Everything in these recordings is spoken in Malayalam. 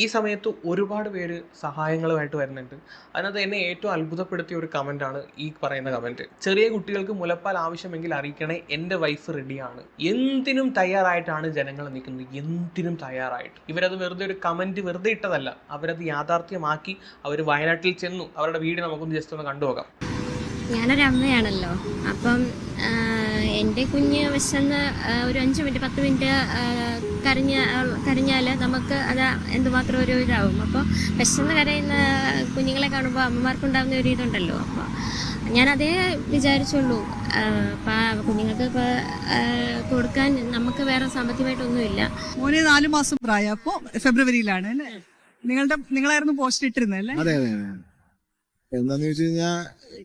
ഈ സമയത്ത് ഒരുപാട് പേര് സഹായങ്ങളുമായിട്ട് വരുന്നുണ്ട്. അതിനകത്ത് എന്നെ ഏറ്റവും അത്ഭുതപ്പെടുത്തിയ ഒരു കമന്റാണ് ഈ പറയുന്ന കമന്റ് ചെറിയ കുട്ടികൾക്ക് മുലപ്പാൽ ആവശ്യമെങ്കിൽ അറിയിക്കണേ എന്റെ വൈഫ് റെഡിയാണ് എന്തിനും തയ്യാറായിട്ടാണ് ജനങ്ങൾ നിൽക്കുന്നത്. എന്തിനും തയ്യാറായിട്ട്. ഇവരത് വെറുതെ ഒരു കമന്റ് വെറുതെ ഇട്ടതല്ല. അവരത് യാഥാർത്ഥ്യമാക്കി അവർ വയനാട്ടിൽ ചെന്നു. അവരുടെ വീട് നമുക്കൊന്ന് ജസ്റ്റ് ഒന്ന് കണ്ടുപോകാം. ഞാനൊരു അമ്മയാണല്ലോ അപ്പം എന്റെ കുഞ്ഞ് വിശന്ന് ഒരു അഞ്ച് മിനിറ്റ് പത്ത് മിനിറ്റ് കരഞ്ഞ കരഞ്ഞാൽ നമുക്ക് അത് എന്തുമാത്രം ഒരു ഇതാവും. അപ്പോൾ വിശന്ന് കരയുന്ന കുഞ്ഞുങ്ങളെ കാണുമ്പോൾ അമ്മമാർക്കുണ്ടാകുന്ന ഒരു ഇതുണ്ടല്ലോ. അപ്പോൾ ഞാനതേ വിചാരിച്ചുള്ളൂ. അപ്പം കുഞ്ഞുങ്ങൾക്ക് ഇപ്പോൾ കൊടുക്കാൻ നമുക്ക് വേറെ സാമ്പത്തികമായിട്ടൊന്നുമില്ല. മോനെ നാലു മാസം പ്രായം. അപ്പോ ഫെബ്രുവരിയിലാണ് അല്ലേ? നിങ്ങളുടെ നിങ്ങളായിരുന്നു പോസ്റ്റ് ഇട്ടിരുന്നത് അല്ലേ? അതെ അതെ അതെ. എന്താന്ന് വെച്ച് കഴിഞ്ഞാൽ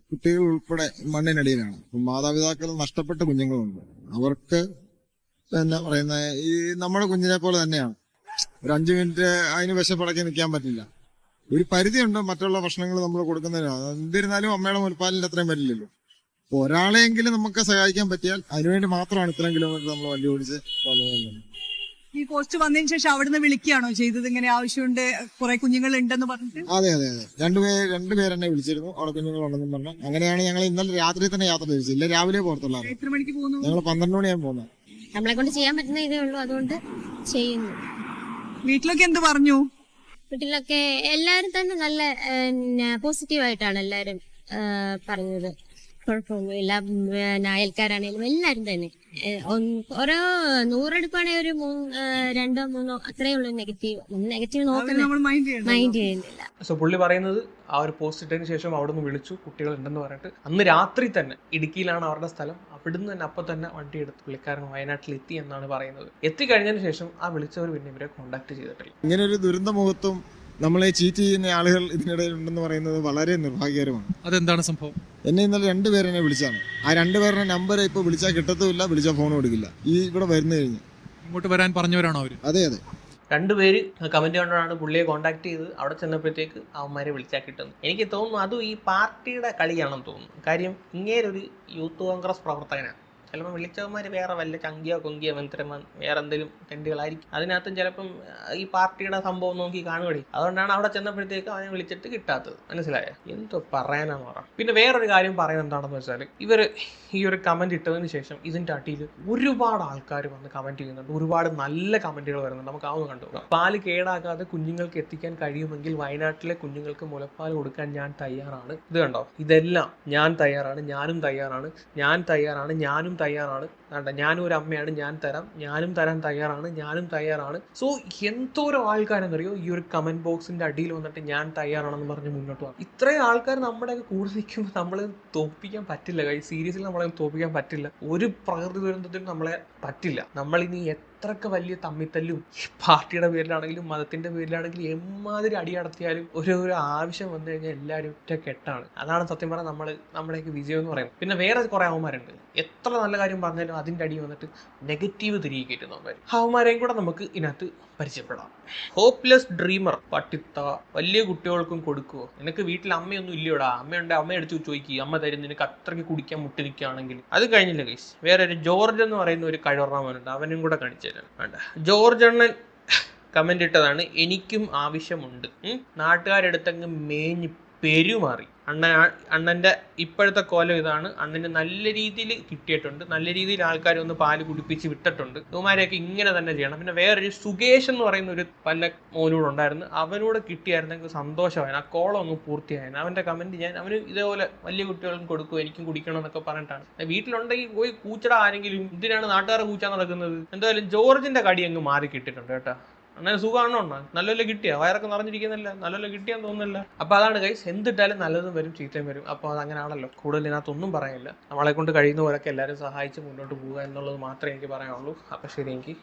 കുട്ടികൾ ഉൾപ്പെടെ മണ്ണിനടിയിലാണ്. മാതാപിതാക്കൾ നഷ്ടപ്പെട്ട കുഞ്ഞുങ്ങളുണ്ട്. അവർക്ക് എന്നാ പറയുന്ന ഈ നമ്മുടെ കുഞ്ഞിനെ പോലെ തന്നെയാണ്. ഒരു അഞ്ചു മിനിറ്റ് അതിന് വിശപ്പടക്കി നിൽക്കാൻ പറ്റില്ല. ഒരു പരിധിയുണ്ട് മറ്റുള്ള ഭക്ഷണങ്ങൾ നമ്മൾ കൊടുക്കുന്നതിനാണ് എന്നിരുന്നാലും അമ്മയുടെ മുൽപ്പാലിന്റെ അത്രയും വരില്ലല്ലോ. ഒരാളെയെങ്കിലും നമുക്ക് സഹായിക്കാൻ പറ്റിയാൽ അതിനുവേണ്ടി മാത്രമാണ് ഇത്രയും കിലോമീറ്റർ നമ്മൾ വണ്ടി ഓടിച്ച് വന്നത്. ഈ പോസ്റ്റ് വന്നതിന് ശേഷം അവിടുന്ന് വിളിക്കുകയാണോ ചെയ്തത്? ഇങ്ങനെ ആവശ്യമുണ്ട് കുറെ കുഞ്ഞുങ്ങൾ ഉണ്ടെന്ന് പറഞ്ഞിട്ട്? അതെ അതെ അതെ. രണ്ടുപേർ രണ്ടുപേരെന്നെ വിളിച്ചിരുന്നു. അവിടെ കുഞ്ഞുങ്ങളുണ്ടെന്നും പറഞ്ഞു. അങ്ങനെയാണ് ഞങ്ങൾ ഇന്നലെ രാത്രി തന്നെ യാത്ര തിരിച്ചത് ഇല്ല രാവിലെ പോകത്തുള്ള എത്ര മണിക്ക് പോകുന്നു ഞങ്ങൾ പന്ത്രണ്ട് മണിയാകും പോകുന്നത് നമ്മളെ കൊണ്ട് ചെയ്യാൻ പറ്റുന്ന ഇതേ ഉള്ളൂ. അതുകൊണ്ട് ചെയ്യുന്നു. വീട്ടിലൊക്കെ എന്ത് പറഞ്ഞു? വീട്ടിലൊക്കെ എല്ലാരും തന്നെ നല്ല പോസിറ്റീവായിട്ടാണ് എല്ലാരും പറഞ്ഞത്. കുഴപ്പമൊന്നുമില്ല. അയൽക്കാരാണേലും എല്ലാവരും തന്നെ. ഓരോ നൂറെടുപ്പാണെങ്കിൽ ഒരു രണ്ടോ മൂന്നോ അത്രേ ഉള്ളൂ നെഗറ്റീവ്. നെഗറ്റീവ് നോക്കുന്നത് നമ്മൾ മൈൻഡ് ചെയ്യണം മൈൻഡ് ചെയ്യുന്നില്ല സോ പുള്ളി പറയുന്നത് ആ ഒരു പോസ്റ്റ് ഇട്ടതിന് ശേഷം അവിടെ നിന്ന് വിളിച്ചു കുട്ടികൾ ഉണ്ടെന്ന് പറഞ്ഞിട്ട്. അന്ന് രാത്രി തന്നെ ഇടുക്കിയിലാണ് അവരുടെ സ്ഥലം. അവിടുന്ന് തന്നെ അപ്പം തന്നെ വണ്ടി എടുത്ത് പുള്ളിക്കാരൻ വയനാട്ടിൽ എത്തി എന്നാണ് പറയുന്നത്. എത്തിക്കഴിഞ്ഞതിന് ശേഷം ആ വിളിച്ചവർ പിന്നെ ഇവരെ കോണ്ടാക്ട് ചെയ്തിട്ടില്ല. ഇങ്ങനെ ഒരു ദുരന്ത മുഖത്തും നമ്മളെ ചീറ്റ് ചെയ്യുന്ന ആളുകൾ ഇതിനിടയിൽ ഉണ്ടെന്ന് പറയുന്നത് വളരെ നിർഭാഗ്യകരമാണ്. അതെന്താണ് സംഭവം? എന്നെ ഇന്നലെ രണ്ടുപേരെന്നെ വിളിച്ചാണ്. ആ രണ്ടുപേരുടെ നമ്പർ ഇപ്പോൾ വിളിച്ചാൽ കിട്ടത്തുമില്ല വിളിച്ചാൽ ഫോൺ കൊടുക്കില്ല. ഈ ഇവിടെ വരുന്നു കഴിഞ്ഞ്. ഇങ്ങോട്ട് വരാൻ പറഞ്ഞവരാണോ അവർ? അതെ അതെ. രണ്ടുപേര് കമന്റ് കൊണ്ടാണ് പുള്ളിയെ കോൺടാക്ട് ചെയ്ത് അവിടെ ചെന്നപ്പോഴത്തേക്ക് അവന്മാരെ വിളിച്ചാൽ കിട്ടുന്നു. എനിക്ക് തോന്നുന്നു അതും ഈ പാർട്ടിയുടെ കളിയാണെന്ന് തോന്നുന്നു. കാര്യം ഇങ്ങേരൊരു യൂത്ത് കോൺഗ്രസ് പ്രവർത്തകനാണ്. ചിലപ്പോൾ വിളിച്ചവന്മാർ വേറെ വല്ല ചങ്കിയോ കൊങ്കിയോ മന്ത്രിമാർ വേറെ എന്തെങ്കിലും ടെൻഡുകളായിരിക്കും അതിനകത്തും ചിലപ്പം ഈ പാർട്ടിയുടെ സംഭവം നോക്കി കാണുകടി അതുകൊണ്ടാണ് അവിടെ ചെന്നപ്പോഴത്തേക്ക് അവനെ വിളിച്ചിട്ട് കിട്ടാത്തത്. മനസ്സിലായോ? എന്തോ പറയാനാന്ന് പറ പിന്നെ വേറൊരു കാര്യം പറയുന്നത് എന്താണെന്ന് വെച്ചാൽ ഇവർ ഈ ഒരു കമന്റ് ഇട്ടതിന് ശേഷം ഇതിന്റെ അടിയിൽ ഒരുപാട് ആൾക്കാർ വന്ന് കമന്റ് ചെയ്യുന്നുണ്ട്. ഒരുപാട് നല്ല കമന്റുകൾ വരുന്നുണ്ട്. നമുക്ക് അതൊന്ന് കണ്ടു പാൽ കേടാക്കാതെ കുഞ്ഞുങ്ങൾക്ക് എത്തിക്കാൻ കഴിയുമെങ്കിൽ വയനാട്ടിലെ കുഞ്ഞുങ്ങൾക്ക് മുലപ്പാൽ കൊടുക്കാൻ ഞാൻ തയ്യാറാണ്. ഇത് കണ്ടോ? ഇതെല്ലാം ഞാൻ തയ്യാറാണ്. ഞാനും തയ്യാറാണ്. ഞാൻ തയ്യാറാണ്. ഞാനും തയ്യാറാണ്. വേണ്ട ഞാനും ഒരു അമ്മയാണ് ഞാൻ തരാം. ഞാനും തരാൻ തയ്യാറാണ് ഞാനും തയ്യാറാണ്. സോ എന്തോരം ആൾക്കാരെന്നറിയോ? ഈ ഒരു കമന്റ് ബോക്സിന്റെ അടിയിൽ വന്നിട്ട് ഞാൻ തയ്യാറാണെന്ന് പറഞ്ഞ് മുന്നോട്ട് പോകാം ഇത്രയും ആൾക്കാർ നമ്മുടെയൊക്കെ കൂടെ നിൽക്കുമ്പോൾ നമ്മൾ തോപ്പിക്കാൻ പറ്റില്ല കൈ സീരിയസിൽ നമ്മളെ തോപ്പിക്കാൻ പറ്റില്ല. ഒരു പ്രകൃതി ദുരന്തത്തിനും നമ്മളെ പറ്റില്ല. നമ്മളിനി ഇനി എത്രയൊക്കെ വലിയ തമ്മിത്തല്ലും പാർട്ടിയുടെ പേരിലാണെങ്കിലും മതത്തിന്റെ പേരിലാണെങ്കിലും എമ്മാതിരി അടി അടത്തിയാലും ഒരു ഒരു ആവശ്യം വന്നു കഴിഞ്ഞാൽ എല്ലാവരും ഒറ്റ കെട്ടാണ്. അതാണ് സത്യം പറഞ്ഞാൽ നമ്മൾ നമ്മളേക്ക് വിജയം എന്ന് പറയുന്നത്. പിന്നെ വേറെ കുറെ അവന്മാരുണ്ട്. എത്ര നല്ല കാര്യം പറഞ്ഞാലും അതിന്റെ അടി വന്നിട്ട് നെഗറ്റീവ് തിരികെ കയറ്റുന്നവന്മാർ അവന്മാരെയും കൂടെ നമുക്ക് ഇതിനകത്ത് പരിചയപ്പെടാം. ഹോപ്പ്ലെസ് ഡ്രീമർ പട്ടിത്ത വലിയ കുട്ടികൾക്കും കൊടുക്കുവോ? നിനക്ക് വീട്ടിൽ അമ്മയൊന്നും ഇല്ലയോടാ? അമ്മയുണ്ട് അമ്മ എടുത്ത് ചോദിക്കുക അമ്മ തരും നിനക്ക് അത്രയ്ക്ക് കുടിക്കാൻ മുട്ടി നിൽക്കുകയാണെങ്കിൽ. അത് കഴിഞ്ഞില്ല ഗൈസ് വേറെ ഒരു ജോർജ് എന്ന് പറയുന്ന ഒരു കഴിവറാമനുണ്ട് അവനും കൂടെ കാണിച്ചു തരാം. വേണ്ട ജോർജ് അണ്ണൻ കമന്റ് ഇട്ടതാണ് എനിക്കും ആവശ്യമുണ്ട്. നാട്ടുകാരെടുത്തങ്ങ് മേഞ്ഞ് പെരുമാറി. അണ്ണൻ അണ്ണന്റെ ഇപ്പോഴത്തെ കോലം ഇതാണ്. അണ്ണന് നല്ല രീതിയിൽ കിട്ടിയിട്ടുണ്ട്. നല്ല രീതിയിൽ ആൾക്കാർ ഒന്ന് പാൽ കുടിപ്പിച്ച് വിട്ടിട്ടുണ്ട്. ഇവമാരെയൊക്കെ ഇങ്ങനെ തന്നെ ചെയ്യണം. പിന്നെ വേറൊരു സുഗേഷ് എന്ന് പറയുന്ന ഒരു പല്ല മോനൂടെ ഉണ്ടായിരുന്നു. അവനോട് കിട്ടിയായിരുന്നെങ്കിൽ സന്തോഷമായിരുന്നു. ആ കോളം ഒന്ന് പൂർത്തിയായിരുന്നു അവന്റെ കമന്റ് ഞാൻ അവന് ഇതേപോലെ വലിയ കുട്ടികൾക്കും കൊടുക്കും എനിക്കും കുടിക്കണം എന്നൊക്കെ പറഞ്ഞിട്ടാണ്. വീട്ടിലുണ്ടെങ്കിൽ പോയി കൂച്ചട ആരെങ്കിലും എന്തിനാണ് നാട്ടുകാരെ കൂച്ചാൻ നടക്കുന്നത്? എന്തായാലും ജോർജിന്റെ കടി അങ്ങ് മാറി കിട്ടിയിട്ടുണ്ട് കേട്ടോ. അങ്ങനെ സുഖമാണോ നല്ലപോലെ കിട്ടിയ? വയറൊക്കെ നിറഞ്ഞിരിക്കുന്നില്ല. നല്ലപോലെ കിട്ടിയാന്ന് തോന്നുന്നില്ല. അപ്പൊ അതാണ് കൈസ് എന്തിട്ടാലും നല്ലതും വരും ചീത്തയും വരും. അപ്പോൾ അങ്ങനെയാണല്ലോ. കൂടുതൽ ഇതിനകത്തൊന്നും പറയാനില്ല. നമ്മളെ കൊണ്ട് കഴിയുന്ന പോലൊക്കെ എല്ലാവരും സഹായിച്ച് മുന്നോട്ട് പോവുക എന്നുള്ളത് മാത്രമേ എനിക്ക് പറയാനുള്ളൂ. അപ്പൊ ശരി എനിക്ക്